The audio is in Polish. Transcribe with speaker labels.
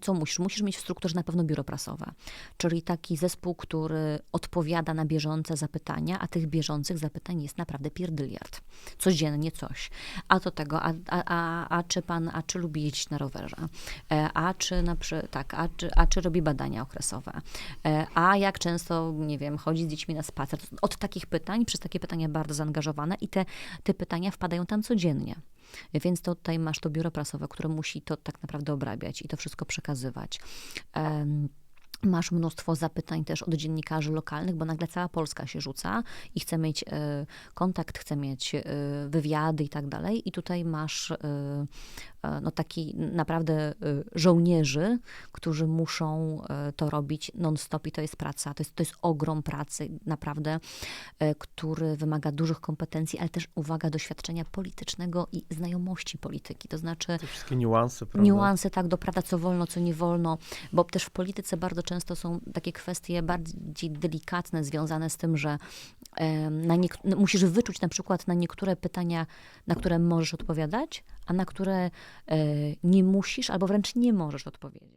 Speaker 1: co musisz? Musisz mieć w strukturze na pewno biuro prasowe, czyli taki zespół, który odpowiada na bieżące zapytania, a tych bieżących zapytań jest naprawdę pierdyliard. Codziennie coś. A to tego, a, a, a, a czy pan, a czy lubi jeździć na rowerze? A czy na przy, tak, a czy, a czy robi badania okresowe? E, A jak często, nie wiem, chodzi z dziećmi na spacer? Od takich pytań, przez takie pytania bardzo zaangażowane i te, te pytania wpadają tam codziennie. Więc to tutaj masz to biuro prasowe, które musi to tak naprawdę obrabiać i to wszystko przekazywać. Em, Masz mnóstwo zapytań też od dziennikarzy lokalnych, bo nagle cała Polska się rzuca i chce mieć e, kontakt, chce mieć e, wywiady i tak dalej. I tutaj masz e, no, taki naprawdę żołnierzy, którzy muszą to robić non-stop i to jest praca. To jest, to jest ogrom pracy, naprawdę, który wymaga dużych kompetencji, ale też, uwaga, doświadczenia politycznego i znajomości polityki. To znaczy
Speaker 2: Te wszystkie niuanse, prawda?
Speaker 1: niuanse, tak, doprawda, co wolno, co nie wolno, bo też w polityce bardzo często są takie kwestie bardziej delikatne, związane z tym, że no, musisz wyczuć na przykład na niektóre pytania, na które możesz odpowiadać, a na które e, nie musisz albo wręcz nie możesz odpowiedzieć.